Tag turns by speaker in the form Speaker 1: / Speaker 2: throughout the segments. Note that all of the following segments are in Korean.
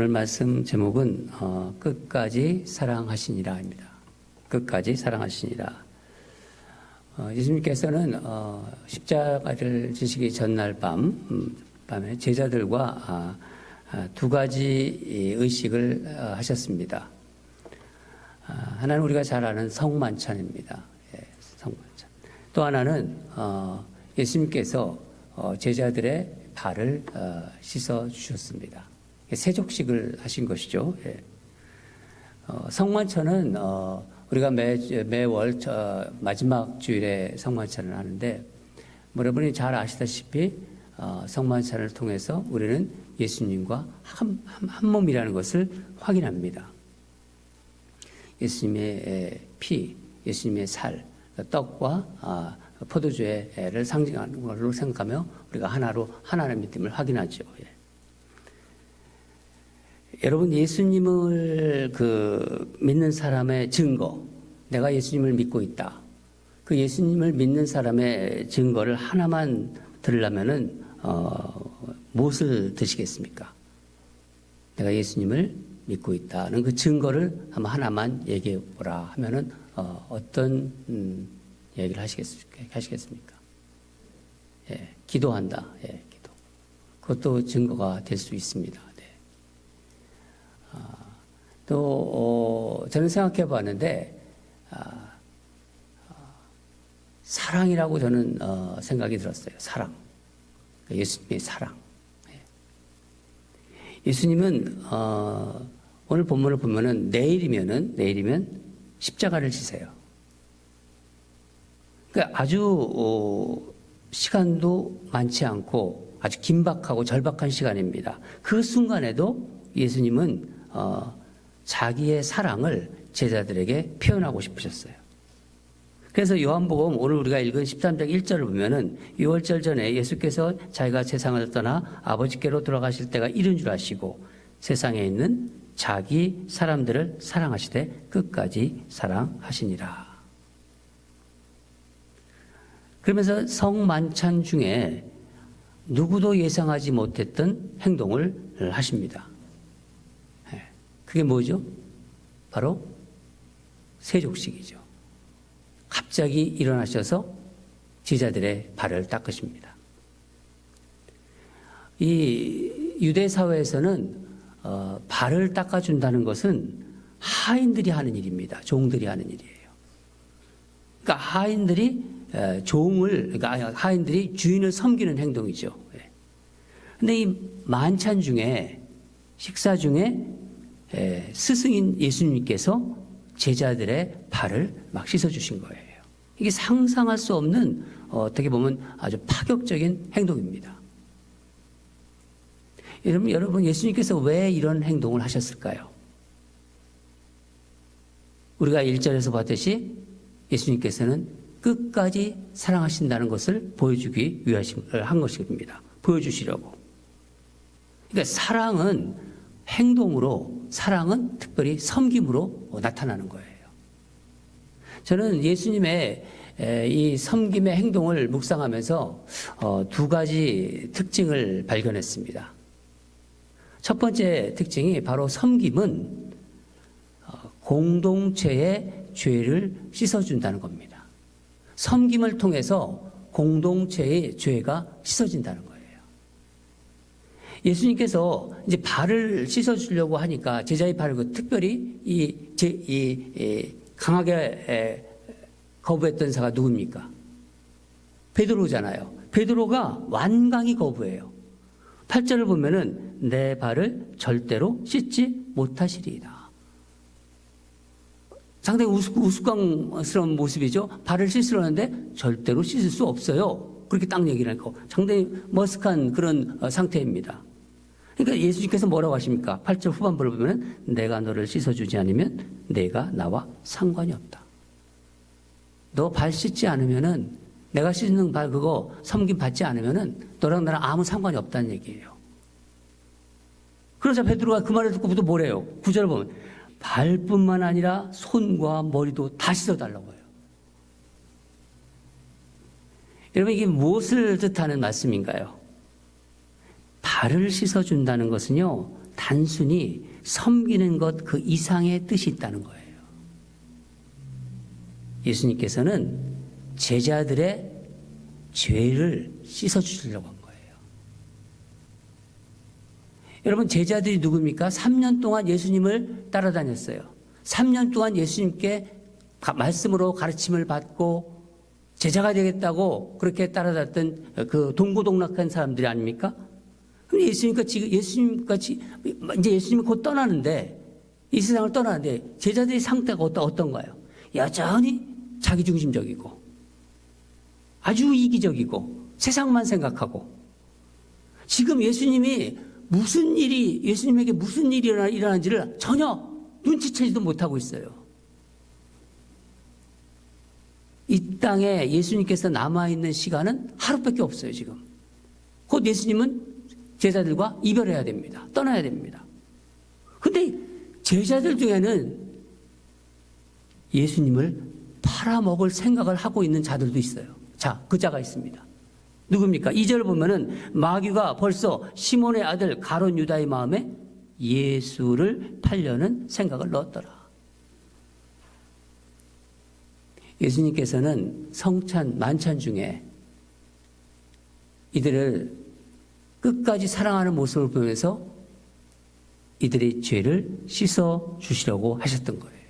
Speaker 1: 오늘 말씀 제목은 어, 끝까지 사랑하시니라입니다. 끝까지 사랑하시니라. 어, 예수님께서는 어, 십자가를 지시기 전날 밤 음, 밤에 제자들과 아, 아, 두 가지 이 의식을 어, 하셨습니다. 아, 하나는 우리가 잘 아는 성만찬입니다. 예, 성만찬. 또 하나는 어, 예수님께서 어, 제자들의 발을 어, 씻어 주셨습니다. 세족식을 하신 것이죠. 예. 어, 성만찬은 어, 우리가 매, 매월 저, 마지막 주일에 성만찬을 하는데 뭐 여러분이 잘 아시다시피 어, 성만찬을 통해서 우리는 예수님과 한, 한, 한 몸이라는 것을 확인합니다. 예수님의 피, 예수님의 살, 떡과 아, 포도주를 상징하는 걸로 생각하며 우리가 하나로 하나의 믿음을 확인하죠. 예. 여러분 예수님을 그 믿는 사람의 증거, 내가 예수님을 믿고 있다. 그 예수님을 믿는 사람의 증거를 하나만 들으려면은 어, 무엇을 드시겠습니까? 내가 예수님을 믿고 있다는 그 증거를 한번 하나만 얘기해 보라 하면은 어, 어떤 음, 얘기를? 하시겠습니까? 예, 기도한다. 예, 기도. 그것도 증거가 될 수 있습니다. 또 어, 저는 생각해 봤는데 아, 아, 사랑이라고 저는 어, 생각이 들었어요. 사랑. 예수님의 사랑. 예. 예수님은 어, 오늘 본문을 보면은 내일이면은 내일이면 십자가를 지세요. 그러니까 아주 어, 시간도 많지 않고 아주 긴박하고 절박한 시간입니다. 그 순간에도 예수님은 어, 자기의 사랑을 제자들에게 표현하고 싶으셨어요. 그래서 요한복음 오늘 우리가 읽은 13장 1절을 보면은 6월절 전에 예수께서 자기가 세상을 떠나 아버지께로 돌아가실 때가 이른 줄 아시고 세상에 있는 자기 사람들을 사랑하시되 끝까지 사랑하시니라. 그러면서 성만찬 중에 누구도 예상하지 못했던 행동을 하십니다. 예. 그게 뭐죠? 바로 세족식이죠. 갑자기 일어나셔서 제자들의 발을 닦으십니다. 이 유대 사회에서는 어, 발을 닦아준다는 것은 하인들이 하는 일입니다. 종들이 하는 일이에요. 그러니까 하인들이 에, 종을 그러니까 하인들이 주인을 섬기는 행동이죠. 그런데 이 만찬 중에 식사 중에 에, 스승인 예수님께서 제자들의 발을 막 씻어주신 거예요. 이게 상상할 수 없는 어, 어떻게 보면 아주 파격적인 행동입니다. 여러분, 여러분 예수님께서 왜 이런 행동을 하셨을까요? 우리가 1절에서 봤듯이 예수님께서는 끝까지 사랑하신다는 것을 보여주기 위하심을 한 것입니다. 보여주시려고. 그러니까 사랑은 행동으로, 사랑은 특별히 섬김으로 나타나는 거예요. 저는 예수님의 이 섬김의 행동을 묵상하면서 어, 두 가지 특징을 발견했습니다. 첫 번째 특징이 바로 섬김은 어, 공동체의 죄를 씻어준다는 겁니다. 섬김을 통해서 공동체의 죄가 씻어진다는 거예요. 예수님께서 이제 발을 씻어주려고 하니까 제자의 발을 그 특별히 이, 제, 이, 이 강하게 거부했던 자가 누굽니까? 베드로잖아요. 베드로가 완강히 거부해요. 8절을 보면은 내 발을 절대로 씻지 못하시리이다. 상당히 우스, 꽝스러운 모습이죠. 발을 씻으려는데 절대로 씻을 수 없어요. 그렇게 딱 얘기를 하고 상당히 머쓱한 그런 어, 상태입니다. 그러니까 예수님께서 뭐라고 하십니까? 8절 후반부를 보면 내가 너를 씻어주지 않으면 내가 나와 상관이 없다. 너 발 씻지 않으면은 내가 씻는 발 그거 섬김 받지 않으면은 너랑 나랑 아무 상관이 없다는 얘기예요. 그러자 베드로가 그 말을 듣고 또 뭐래요? 구절을 보면 발뿐만 아니라 손과 머리도 다 씻어달라고 해요. 여러분 이게 무엇을 뜻하는 말씀인가요? 발을 씻어준다는 것은요, 단순히 섬기는 것 그 이상의 뜻이 있다는 거예요. 예수님께서는 제자들의 죄를 씻어주시려고 한 거예요. 여러분, 제자들이 누굽니까? 3년 동안 예수님을 따라다녔어요. 3년 동안 예수님께 가- 말씀으로 가르침을 받고 제자가 되겠다고 그렇게 따라다녔던 그 동고동락한 사람들이 아닙니까? 그럼 예수님과 지금 예수님 같이 이제 예수님이 곧 떠나는데 이 세상을 떠나는데 제자들의 상태가 어떠, 어떤가요? 여전히 자기중심적이고 아주 이기적이고 세상만 생각하고 지금 예수님이 무슨 일이 예수님에게 무슨 일이 일어나- 일어난지를 전혀 눈치채지도 못하고 있어요. 이 땅에 예수님께서 남아있는 시간은 하루밖에 없어요, 지금. 곧 예수님은 제자들과 이별해야 됩니다. 떠나야 됩니다. 근데 제자들 중에는 예수님을 팔아먹을 생각을 하고 있는 자들도 있어요. 자, 그 자가 있습니다. 누굽니까? 2절 보면은 마귀가 벌써 시몬의 아들 가론 유다의 마음에 예수를 팔려는 생각을 넣었더라. 예수님께서는 성찬, 만찬 중에 이들을 끝까지 사랑하는 모습을 보면서 이들의 죄를 씻어 주시려고 하셨던 거예요.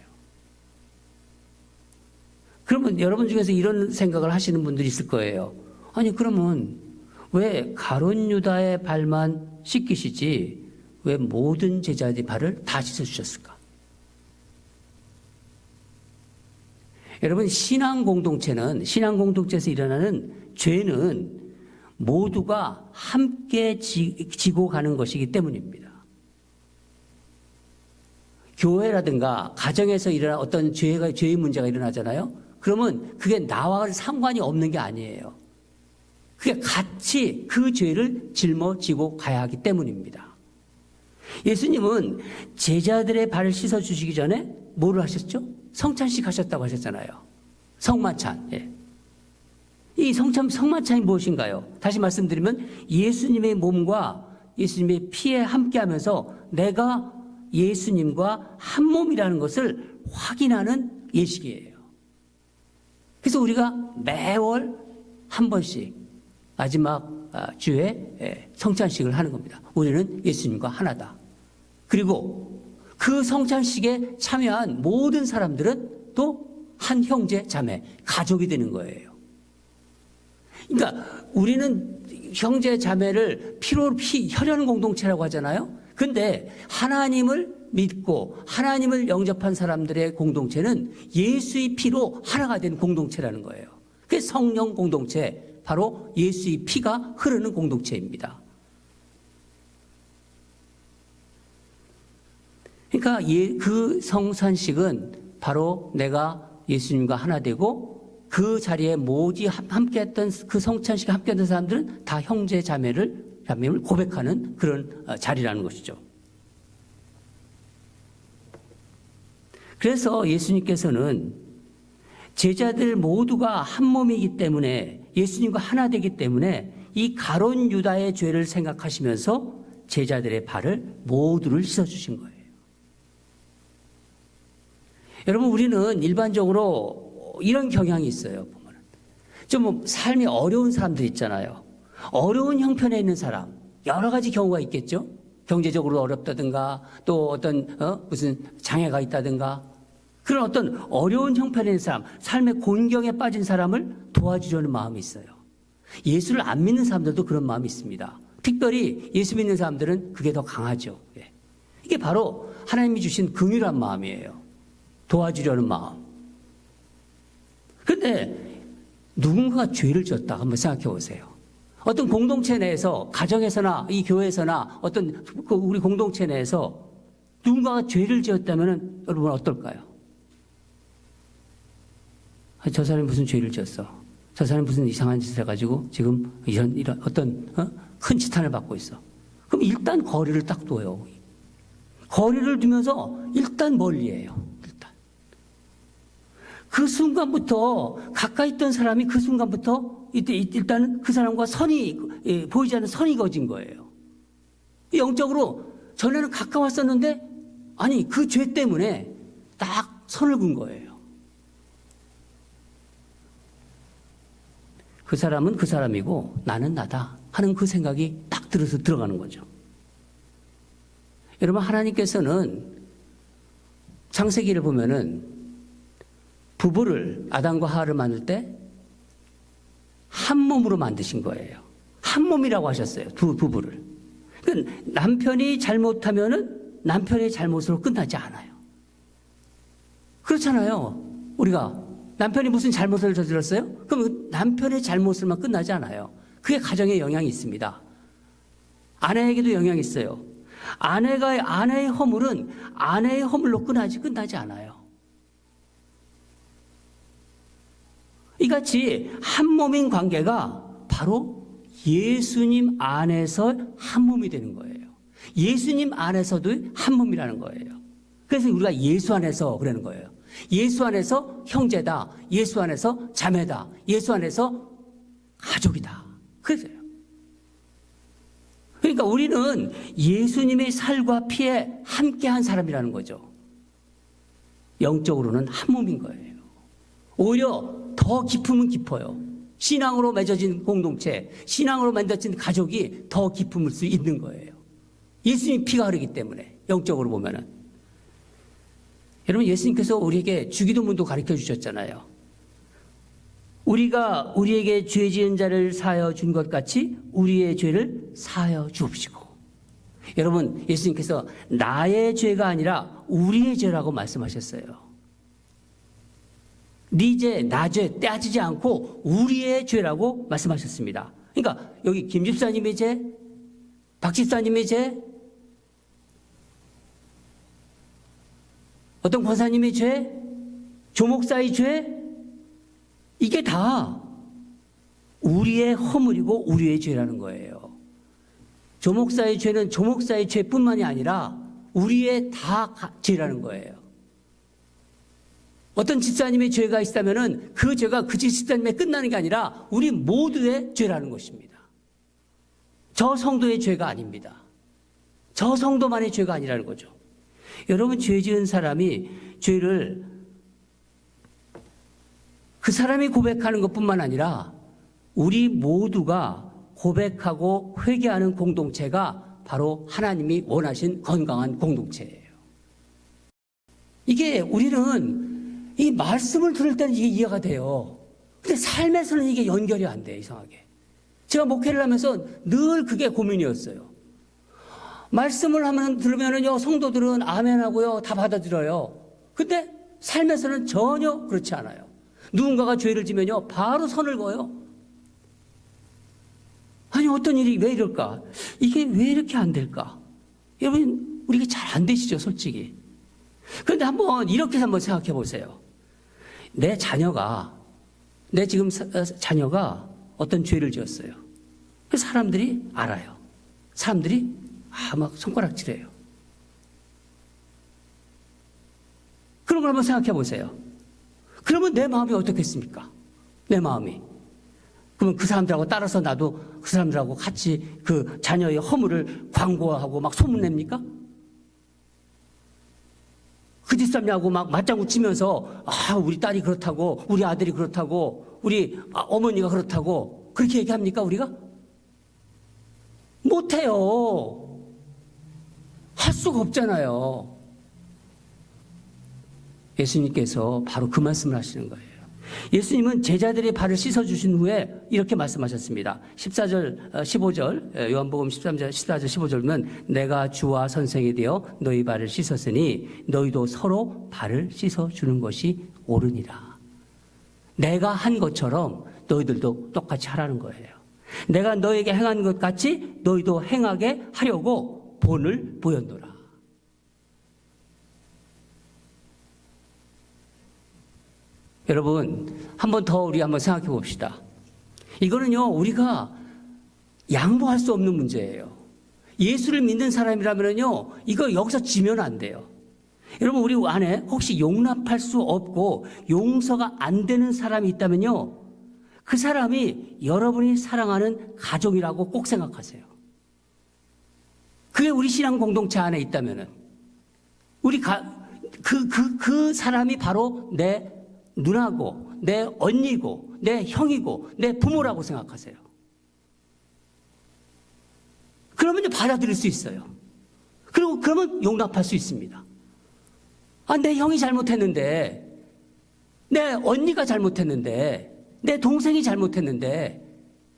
Speaker 1: 그러면 여러분 중에서 이런 생각을 하시는 분들이 있을 거예요. 아니, 그러면 왜 가론 유다의 발만 씻기시지 왜 모든 제자들의 발을 다 씻어 주셨을까? 여러분, 신앙 공동체는, 신앙 공동체에서 일어나는 죄는 모두가 함께 지, 지고 가는 것이기 때문입니다. 교회라든가 가정에서 일어난 어떤 죄가, 죄의 문제가 일어나잖아요. 그러면 그게 나와 상관이 없는 게 아니에요. 그게 같이 그 죄를 짊어지고 가야 하기 때문입니다. 예수님은 제자들의 발을 씻어 주시기 전에 뭐를 하셨죠? 성찬식 하셨다고 하셨잖아요. 성만찬. 예. 이 성찬, 성만찬이 무엇인가요? 다시 말씀드리면 예수님의 몸과 예수님의 피에 함께 하면서 내가 예수님과 한 몸이라는 것을 확인하는 예식이에요. 그래서 우리가 매월 한 번씩 마지막 아, 주에 예, 성찬식을 하는 겁니다. 우리는 예수님과 하나다. 그리고 그 성찬식에 참여한 모든 사람들은 또 한 형제, 자매, 가족이 되는 거예요. 그러니까 우리는 형제, 자매를 피로, 피, 혈연 공동체라고 하잖아요. 근데 하나님을 믿고 하나님을 영접한 사람들의 공동체는 예수의 피로 하나가 된 공동체라는 거예요. 그게 성령 공동체, 바로 예수의 피가 흐르는 공동체입니다. 그러니까 예, 그 성산식은 바로 내가 예수님과 하나 되고 그 자리에 모지 함께했던 그 성찬식에 함께했던 사람들은 다 형제 자매를 자매를 고백하는 그런 어, 자리라는 것이죠. 그래서 예수님께서는 제자들 모두가 한 몸이기 때문에 예수님과 하나 되기 때문에 이 가론 유다의 죄를 생각하시면서 제자들의 발을 모두를 씻어 주신 거예요. 여러분 우리는 일반적으로 이런 경향이 있어요. 보면 좀뭐 삶이 어려운 사람들 있잖아요. 어려운 형편에 있는 사람 여러 가지 경우가 있겠죠. 경제적으로 어렵다든가 또 어떤 어? 무슨 장애가 있다든가 그런 어떤 어려운 형편에 있는 사람, 삶의 곤경에 빠진 사람을 도와주려는 마음이 있어요. 예수를 안 믿는 사람들도 그런 마음이 있습니다. 특별히 예수 믿는 사람들은 그게 더 강하죠. 예. 이게 바로 하나님이 주신 긍휼한 마음이에요. 도와주려는 마음. 그런데 누군가가 죄를 졌다 한번 생각해 보세요. 어떤 공동체 내에서 가정에서나 이 교회에서나 어떤 그 우리 공동체 내에서 누군가가 죄를 지었다면 여러분 어떨까요? 아, 저 사람이 무슨 죄를 지었어? 저 사람이 무슨 이상한 짓을 해가지고 지금 이런 이런 어떤 어? 큰 지탄을 받고 있어. 그럼 일단 거리를 딱 둬요. 거리를 두면서 일단 멀리해요. 그 순간부터 가까이 있던 사람이 그 순간부터 일단은 그 사람과 선이 예, 보이지 않는 선이 거진 거예요. 영적으로 전에는 가까웠었는데 아니 그 죄 때문에 딱 선을 긋은 거예요. 그 사람은 그 사람이고 나는 나다 하는 그 생각이 딱 들어서 들어가는 거죠. 여러분 하나님께서는 창세기를 보면은 부부를 아담과 하와를 만들 때 한 몸으로 만드신 거예요. 한 몸이라고 하셨어요. 두 부부를. 그 남편이 잘못하면은 남편의 잘못으로 끝나지 않아요. 그렇잖아요. 우리가 남편이 무슨 잘못을 저질렀어요? 그럼 그 남편의 잘못을만 끝나지 않아요. 그게 가정에 영향이 있습니다. 아내에게도 영향이 있어요. 아내가 아내의 허물은 아내의 허물로 끝나지 끝나지 않아요. 이같이 한 몸인 관계가 바로 예수님 안에서 한 몸이 되는 거예요. 예수님 안에서도 한 몸이라는 거예요. 그래서 우리가 예수 안에서 그러는 거예요. 예수 안에서 형제다. 예수 안에서 자매다. 예수 안에서 가족이다. 그래서요. 그러니까 우리는 예수님의 살과 피에 함께한 사람이라는 거죠. 영적으로는 한 몸인 거예요. 오히려 더 깊으면 깊어요. 신앙으로 맺어진 공동체, 신앙으로 맺어진 가족이 더 깊을 수 있는 거예요. 예수님 피가 흐르기 때문에 영적으로 보면은 여러분 예수님께서 우리에게 주기도문도 가르쳐 주셨잖아요. 우리가 우리에게 죄 지은 자를 사하여 준 것 같이 우리의 죄를 사하여 주옵시고. 여러분 예수님께서 나의 죄가 아니라 우리의 죄라고 말씀하셨어요. 네 죄, 나죄 따지지 않고 우리의 죄라고 말씀하셨습니다. 그러니까 여기 김 집사님의 죄, 박 집사님의 죄, 어떤 권사님의 죄, 조목사의 죄, 이게 다 우리의 허물이고 우리의 죄라는 거예요. 조목사의 죄는 조목사의 죄뿐만이 아니라 우리의 다 죄라는 거예요. 어떤 집사님의 죄가 있다면은 그 죄가 그 집사님에 끝나는 게 아니라 우리 모두의 죄라는 것입니다. 저 성도의 죄가 아닙니다. 저 성도만의 죄가 아니라는 거죠. 여러분 죄 지은 사람이 죄를 그 사람이 고백하는 것뿐만 아니라 우리 모두가 고백하고 회개하는 공동체가 바로 하나님이 원하신 건강한 공동체예요. 이게 우리는 이 말씀을 들을 때는 이게 이해가 돼요. 근데 삶에서는 이게 연결이 안 돼, 이상하게. 제가 목회를 하면서 늘 그게 고민이었어요. 말씀을 하면 들으면은요, 성도들은 아멘하고요, 다 받아들여요. 근데 삶에서는 전혀 그렇지 않아요. 누군가가 죄를 지면요, 바로 선을 그어요. 아니, 어떤 일이 왜 이럴까? 이게 왜 이렇게 안 될까? 여러분, 우리가 잘 안 되시죠, 솔직히. 그런데 한번 이렇게 한번 생각해 보세요. 내 자녀가, 내 지금 사- 어, 자녀가 어떤 죄를 지었어요. 그 사람들이 알아요. 사람들이 아, 막 손가락질해요. 그런 걸 한번 생각해 보세요. 그러면 내 마음이 어떻겠습니까? 내 마음이. 그러면 그 사람들하고 따라서 나도 그 사람들하고 같이 그 자녀의 허물을 광고하고 막 소문냅니까? 그 뒷사람하고 막 맞장구 치면서 아, 우리 딸이 그렇다고, 우리 아들이 그렇다고, 우리 아, 어머니가 그렇다고 그렇게 얘기합니까, 우리가? 못해요. 할 수가 없잖아요. 예수님께서 바로 그 말씀을 하시는 거예요. 예수님은 제자들의 발을 씻어주신 후에 이렇게 말씀하셨습니다. 14절, 15절, 요한복음 13절, 14절, 15절은 내가 주와 선생이 되어 너희 발을 씻었으니 너희도 서로 발을 씻어주는 것이 옳으니라. 내가 한 것처럼 너희들도 똑같이 하라는 거예요. 내가 너에게 행한 것 같이 너희도 행하게 하려고 본을 보였노라. 여러분, 한 번 더 우리 한번 생각해 봅시다. 이거는요, 우리가 양보할 수 없는 문제예요. 예수를 믿는 사람이라면요, 이거 여기서 지면 안 돼요. 여러분, 우리 안에 혹시 용납할 수 없고 용서가 안 되는 사람이 있다면요, 그 사람이 여러분이 사랑하는 가족이라고 꼭 생각하세요. 그 그게 우리 신앙 공동체 안에 있다면은 우리 가, 그, 그, 그 사람이 바로 내 누나고, 내 언니고, 내 형이고, 내 부모라고 생각하세요. 그러면 받아들일 수 있어요. 그리고 그러면 용납할 수 있습니다. 아, 내 형이 잘못했는데, 내 언니가 잘못했는데, 내 동생이 잘못했는데,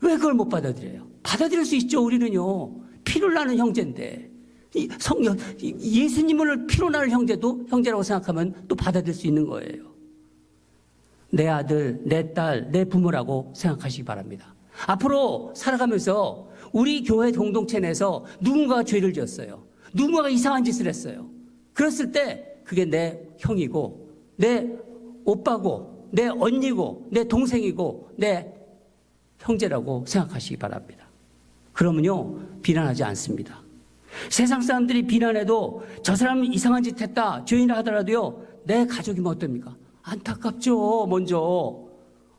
Speaker 1: 왜 그걸 못 받아들여요? 받아들일 수 있죠, 우리는요. 피를 나는 형제인데. 이 성, 이 예수님을 피로 나는 형제도 형제라고 생각하면 또 받아들일 수 있는 거예요. 내 아들, 내 딸, 내 부모라고 생각하시기 바랍니다. 앞으로 살아가면서 우리 교회 공동체 내에서 누군가가 죄를 지었어요. 누군가가 이상한 짓을 했어요. 그랬을 때 그게 내 형이고, 내 오빠고, 내 언니고, 내 동생이고, 내 형제라고 생각하시기 바랍니다. 그러면요, 비난하지 않습니다. 세상 사람들이 비난해도 저 사람은 이상한 짓 했다, 죄인이라 하더라도요, 내 가족이면 어떻습니까? 안타깝죠, 먼저.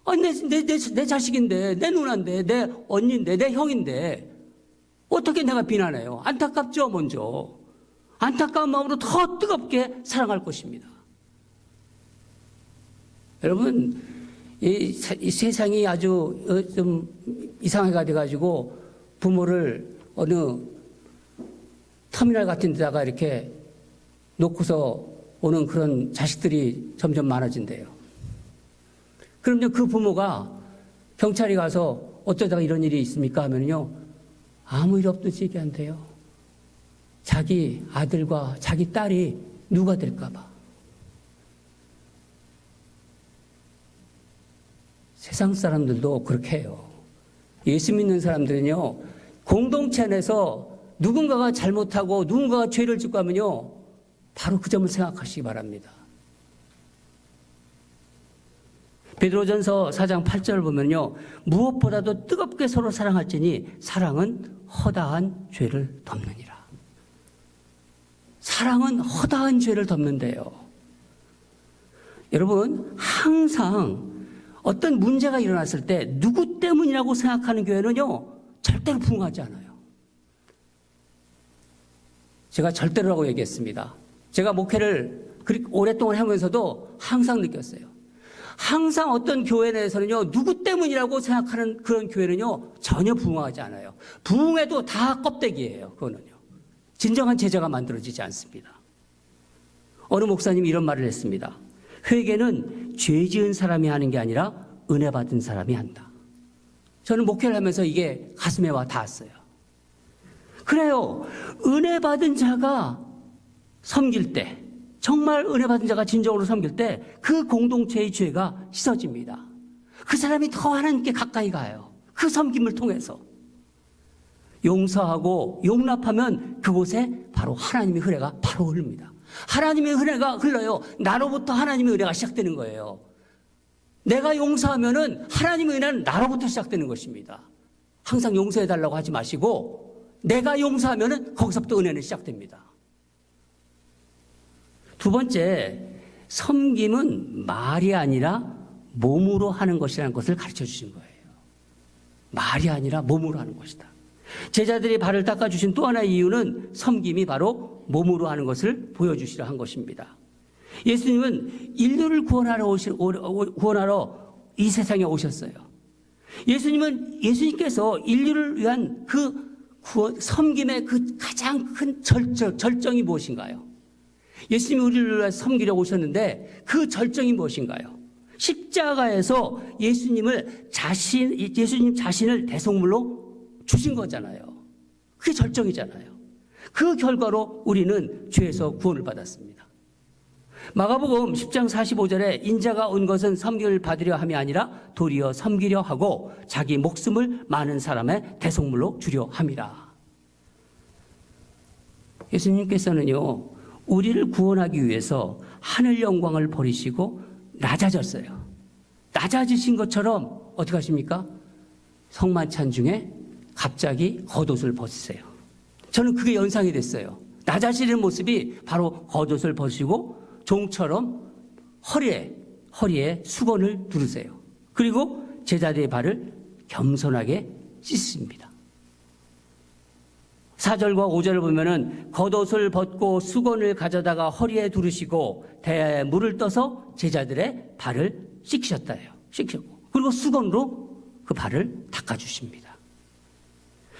Speaker 1: 아, 내, 내, 내, 내 자식인데, 내 누나인데, 내 언니인데, 내 형인데, 어떻게 내가 비난해요? 안타깝죠, 먼저. 안타까운 마음으로 더 뜨겁게 사랑할 것입니다. 여러분, 이, 사- 이 세상이 아주 어, 좀 이상하게 돼가지고 부모를 어느 터미널 같은 데다가 이렇게 놓고서 오는 그런 자식들이 점점 많아진대요. 그럼요, 그 부모가 경찰이 가서 어쩌다가 이런 일이 있습니까? 하면요, 아무 일 없듯이 얘기한대요. 자기 아들과 자기 딸이 누가 될까봐. 세상 사람들도 그렇게 해요. 예수 믿는 사람들은요, 공동체 안에서 누군가가 잘못하고 누군가가 죄를 짓고 하면요, 바로 그 점을 생각하시기 바랍니다. 베드로전서 4장 8절을 보면요. 무엇보다도 뜨겁게 서로 사랑할지니 사랑은 허다한 죄를 덮느니라. 사랑은 허다한 죄를 덮는데요. 여러분, 항상 어떤 문제가 일어났을 때 누구 때문이라고 생각하는 교회는요, 절대로 부응하지 않아요. 제가 절대로라고 얘기했습니다. 제가 목회를 오랫동안 하면서도 항상 느꼈어요. 항상 어떤 교회 내에서는요, 누구 때문이라고 생각하는 그런 교회는요, 전혀 부응하지 않아요. 부응해도 다 껍데기예요, 그거는요. 진정한 제자가 만들어지지 않습니다. 어느 목사님이 이런 말을 했습니다. 회개는 죄 지은 사람이 하는 게 아니라 은혜 받은 사람이 한다. 저는 목회를 하면서 이게 가슴에 와 닿았어요. 그래요. 은혜 받은 자가 섬길 때, 정말 은혜 받은 자가 진정으로 섬길 때 그 공동체의 죄가 씻어집니다. 그 사람이 더 하나님께 가까이 가요. 그 섬김을 통해서. 용서하고 용납하면 그곳에 바로 하나님의 은혜가 바로 흐릅니다. 하나님의 은혜가 흘러요. 나로부터 하나님의 은혜가 시작되는 거예요. 내가 용서하면은 하나님의 은혜는 나로부터 시작되는 것입니다. 항상 용서해 달라고 하지 마시고 내가 용서하면은 거기서부터 은혜는 시작됩니다. 두 번째, 섬김은 말이 아니라 몸으로 하는 것이라는 것을 가르쳐 주신 거예요. 말이 아니라 몸으로 하는 것이다. 제자들이 발을 닦아 주신 또 하나의 이유는 섬김이 바로 몸으로 하는 것을 보여주시려 한 것입니다. 예수님은 인류를 구원하러, 오시, 구원하러 이 세상에 오셨어요. 예수님은 예수님께서 인류를 위한 그 구원, 섬김의 그 가장 큰 절정, 절정이 무엇인가요? 예수님이 우리를 위해 섬기려 오셨는데 그 절정이 무엇인가요? 십자가에서 예수님을 자신, 예수님 자신을 대속물로 주신 거잖아요. 그게 절정이잖아요. 그 결과로 우리는 죄에서 구원을 받았습니다. 마가복음 10장 45절에 인자가 온 것은 섬기를 받으려 함이 아니라 도리어 섬기려 하고 자기 목숨을 많은 사람의 대속물로 주려 함이라. 예수님께서는요, 우리를 구원하기 위해서 하늘 영광을 버리시고 낮아졌어요. 낮아지신 것처럼 어떻게 하십니까? 성만찬 중에 갑자기 겉옷을 벗으세요. 저는 그게 연상이 됐어요. 낮아지는 모습이 바로 겉옷을 벗으시고 종처럼 허리에 허리에 수건을 두르세요. 그리고 제자들의 발을 겸손하게 씻습니다. 4절과 5절을 보면은 겉옷을 벗고 수건을 가져다가 허리에 두르시고 대야에 물을 떠서 제자들의 발을 씻으셨다요. 씻으셨고 그리고 수건으로 그 발을 닦아 주십니다.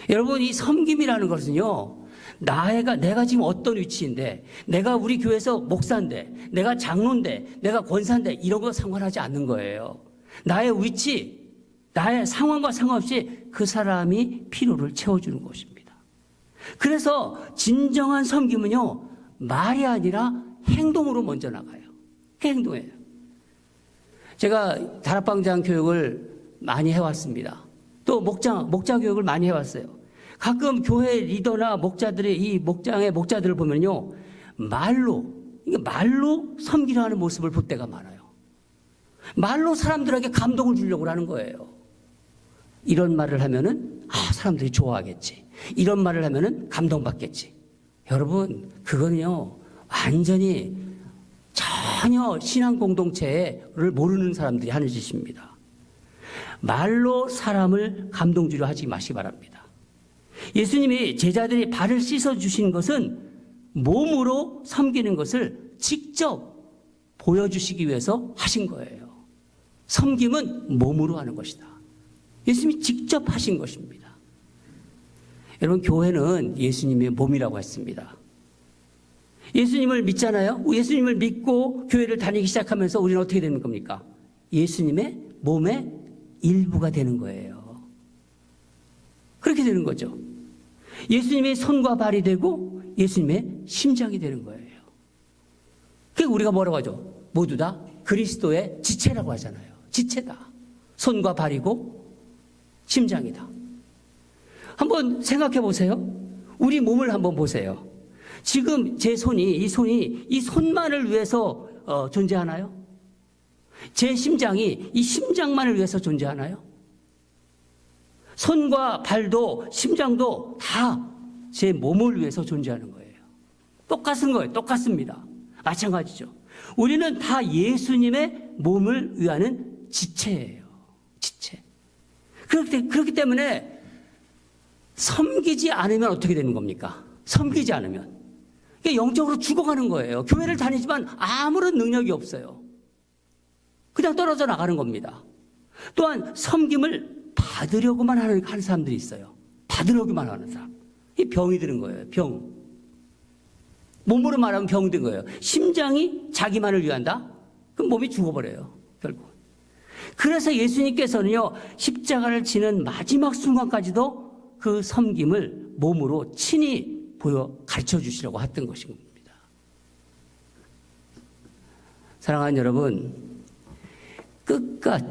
Speaker 1: 여러분 이 섬김이라는 것은요. 나가 내가 지금 어떤 위치인데 내가 우리 교회에서 목사인데 내가 장로인데 내가 권사인데 이런 거 상관하지 않는 거예요. 나의 위치 나의 상황과 상관없이 그 사람이 필요를 채워주는 것입니다. 그래서 진정한 섬김은요, 말이 아니라 행동으로 먼저 나가요. 그 행동이에요. 제가 다락방장 교육을 많이 해왔습니다. 또 목장, 목자 교육을 많이 해왔어요. 가끔 교회 리더나 목자들의 이 목장의 목자들을 보면요, 말로, 말로 섬기려 하는 모습을 볼 때가 많아요. 말로 사람들에게 감동을 주려고 하는 거예요. 이런 말을 하면은 아 사람들이 좋아하겠지. 이런 말을 하면은 감동받겠지. 여러분 그거는요 완전히 전혀 신앙 공동체를 모르는 사람들이 하는 짓입니다. 말로 사람을 감동 주려 하지 마시기 바랍니다. 예수님이 제자들이 발을 씻어 주신 것은 몸으로 섬기는 것을 직접 보여주시기 위해서 하신 거예요. 섬김은 몸으로 하는 것이다. 예수님이 직접 하신 것입니다. 여러분, 교회는 예수님의 몸이라고 했습니다. 예수님을 믿잖아요? 예수님을 믿고 교회를 다니기 시작하면서 우리는 어떻게 되는 겁니까? 예수님의 몸의 일부가 되는 거예요. 그렇게 되는 거죠. 예수님의 손과 발이 되고 예수님의 심장이 되는 거예요. 그게 우리가 뭐라고 하죠? 모두 다 그리스도의 지체라고 하잖아요. 지체다. 손과 발이고 심장이다. 한번 생각해 보세요. 우리 몸을 한번 보세요. 지금 제 손이, 이 손이 이 손만을 위해서 어, 존재하나요? 제 심장이 이 심장만을 위해서 존재하나요? 손과 발도 심장도 다 제 몸을 위해서 존재하는 거예요. 똑같은 거예요. 똑같습니다. 마찬가지죠. 우리는 다 예수님의 몸을 위하는 지체예요. 지체. 그렇기, 그렇기 때문에 섬기지 않으면 어떻게 되는 겁니까? 섬기지 않으면. 이게 영적으로 죽어가는 거예요. 교회를 다니지만 아무런 능력이 없어요. 그냥 떨어져 나가는 겁니다. 또한 섬김을 받으려고만 하는, 사람들이 있어요. 받으려고만 하는 사람. 이 병이 드는 거예요. 병. 몸으로 말하면 병이 든 거예요. 심장이 자기만을 위한다? 그럼 몸이 죽어버려요. 결국. 그래서 예수님께서는요, 십자가를 지는 마지막 순간까지도 그 섬김을 몸으로 친히 보여 가르쳐 주시려고 했던 것인 겁니다. 사랑하는 여러분, 끝까,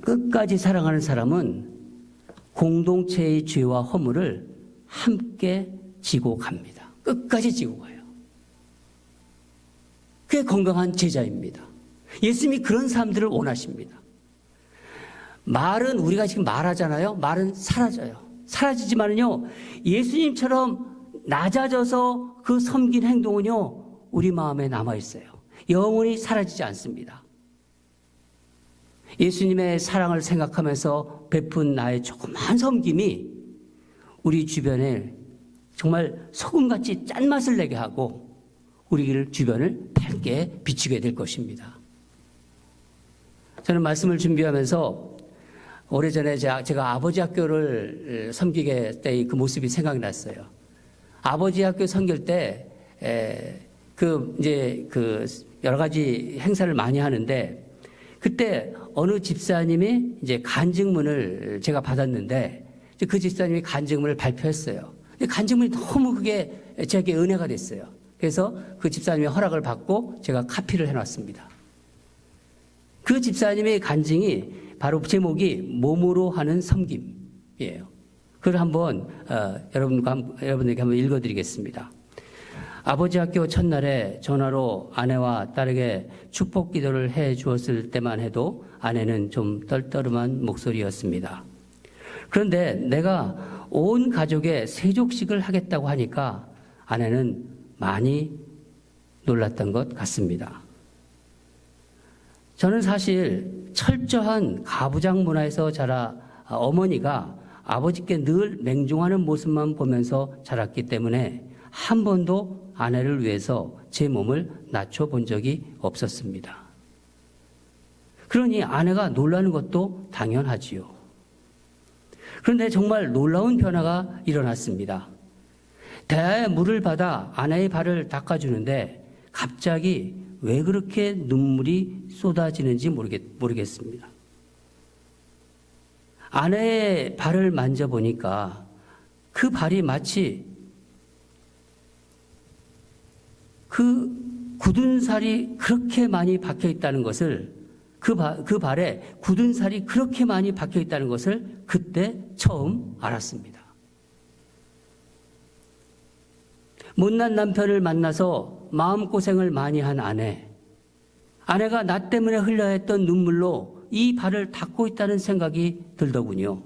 Speaker 1: 끝까지 사랑하는 사람은 공동체의 죄와 허물을 함께 지고 갑니다. 끝까지 지고 가요. 그게 건강한 제자입니다. 예수님이 그런 사람들을 원하십니다. 말은 우리가 지금 말하잖아요. 말은 사라져요. 사라지지만은요, 예수님처럼 낮아져서 그 섬긴 행동은요, 우리 마음에 남아있어요. 영원히 사라지지 않습니다. 예수님의 사랑을 생각하면서 베푼 나의 조그만 섬김이 우리 주변에 정말 소금같이 짠맛을 내게 하고 우리를 주변을 밝게 비추게 될 것입니다. 저는 말씀을 준비하면서 오래전에 제가 아버지 학교를 섬기게 때그 모습이 생각이 났어요. 아버지 학교 섬길 때, 그, 이제 그 여러 가지 행사를 많이 하는데, 그때 어느 집사님이 이제 간증문을 제가 받았는데, 그 집사님이 간증문을 발표했어요. 간증문이 너무 그게 제게 은혜가 됐어요. 그래서 그 집사님의 허락을 받고 제가 카피를 해놨습니다. 그 집사님의 간증이 바로 제목이 몸으로 하는 섬김이에요. 그걸 한번 어, 여러분과 여러분에게 한번 읽어드리겠습니다. 아버지 학교 첫날에 전화로 아내와 딸에게 축복 기도를 해 주었을 때만 해도 아내는 좀 떨떠름한 목소리였습니다. 그런데 내가 온 가족의 세족식을 하겠다고 하니까 아내는 많이 놀랐던 것 같습니다. 저는 사실 철저한 가부장 문화에서 자라 어머니가 아버지께 늘 맹종하는 모습만 보면서 자랐기 때문에 한 번도 아내를 위해서 제 몸을 낮춰본 적이 없었습니다. 그러니 아내가 놀라는 것도 당연하지요. 그런데 정말 놀라운 변화가 일어났습니다. 대야에 물을 받아 아내의 발을 닦아주는데 갑자기 왜 그렇게 눈물이 쏟아지는지 모르겠, 모르겠습니다. 아내의 발을 만져보니까 그 발이 마치 그 굳은 살이 그렇게 많이 박혀 있다는 것을 그, 바, 그 발에 굳은 살이 그렇게 많이 박혀 있다는 것을 그때 처음 알았습니다. 못난 남편을 만나서 마음고생을 많이 한 아내. 아내가 나 때문에 흘려 했던 눈물로 이 발을 닦고 있다는 생각이 들더군요.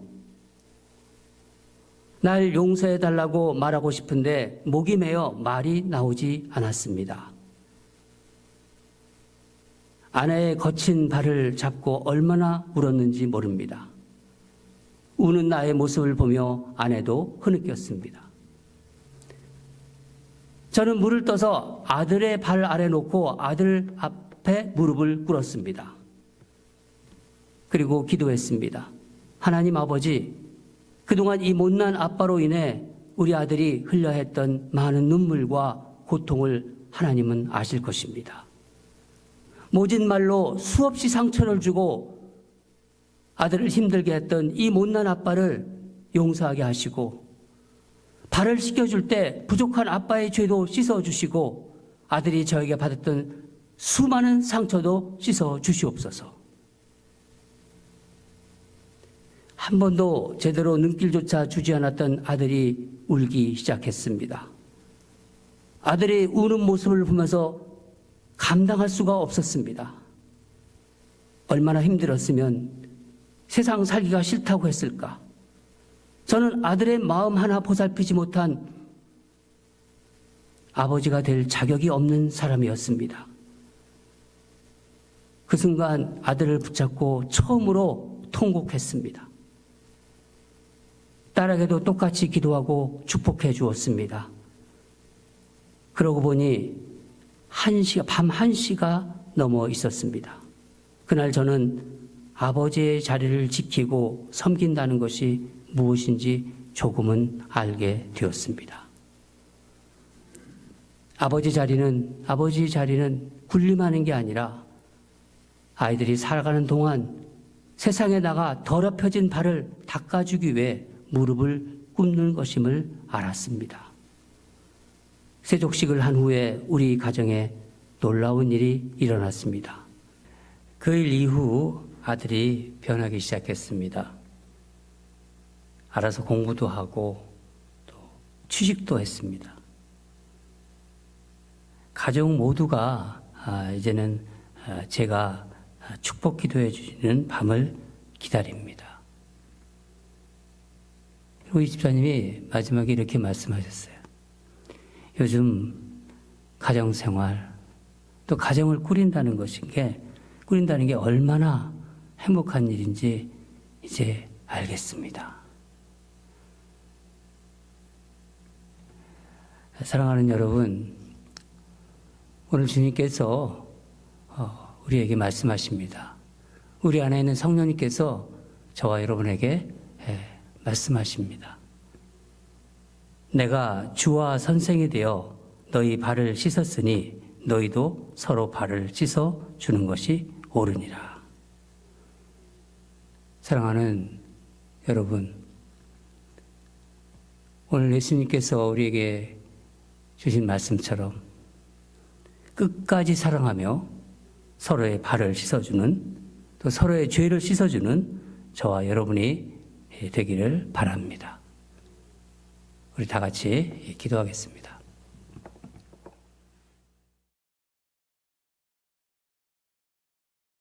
Speaker 1: 날 용서해 달라고 말하고 싶은데 목이 메어 말이 나오지 않았습니다. 아내의 거친 발을 잡고 얼마나 울었는지 모릅니다. 우는 나의 모습을 보며 아내도 흐느꼈습니다. 저는 물을 떠서 아들의 발 아래 놓고 아들 앞에 무릎을 꿇었습니다. 그리고 기도했습니다. 하나님 아버지, 그동안 이 못난 아빠로 인해 우리 아들이 흘려 했던 많은 눈물과 고통을 하나님은 아실 것입니다. 모진 말로 수없이 상처를 주고 아들을 힘들게 했던 이 못난 아빠를 용서하게 하시고 발을 씻겨줄 때 부족한 아빠의 죄도 씻어주시고 아들이 저에게 받았던 수많은 상처도 씻어 주시옵소서. 한 번도 제대로 눈길조차 주지 않았던 아들이 울기 시작했습니다. 아들이 우는 모습을 보면서 감당할 수가 없었습니다. 얼마나 힘들었으면 세상 살기가 싫다고 했을까? 저는 아들의 마음 하나 보살피지 못한 아버지가 될 자격이 없는 사람이었습니다. 그 순간 아들을 붙잡고 처음으로 통곡했습니다. 딸에게도 똑같이 기도하고 축복해 주었습니다. 그러고 보니 한 시가, 밤한 시가 넘어 있었습니다. 그날 저는 아버지의 자리를 지키고 섬긴다는 것이 무엇인지 조금은 알게 되었습니다. 아버지 자리는, 아버지 자리는 군림하는 게 아니라 아이들이 살아가는 동안 세상에 나가 더럽혀진 발을 닦아주기 위해 무릎을 꿇는 것임을 알았습니다. 세족식을 한 후에 우리 가정에 놀라운 일이 일어났습니다. 그 일 이후 아들이 변하기 시작했습니다. 알아서 공부도 하고 또 취직도 했습니다. 가족 모두가 아, 이제는 아, 제가 축복 기도해 주시는 밤을 기다립니다. 그리고 이 집사님이 마지막에 이렇게 말씀하셨어요. 요즘 가정 생활 또 가정을 꾸린다는 것인 게 꾸린다는 게 얼마나 행복한 일인지 이제 알겠습니다. 사랑하는 여러분, 오늘 주님께서 어, 우리에게 말씀하십니다. 우리 안에 있는 성령님께서 저와 여러분에게 예, 말씀하십니다. 내가 주와 선생이 되어 너희 발을 씻었으니 너희도 서로 발을 씻어 주는 것이 옳으니라. 사랑하는 여러분, 오늘 예수님께서 우리에게 주신 말씀처럼 끝까지 사랑하며 서로의 발을 씻어주는 또 서로의 죄를 씻어주는 저와 여러분이 되기를 바랍니다. 우리 다 같이 기도하겠습니다.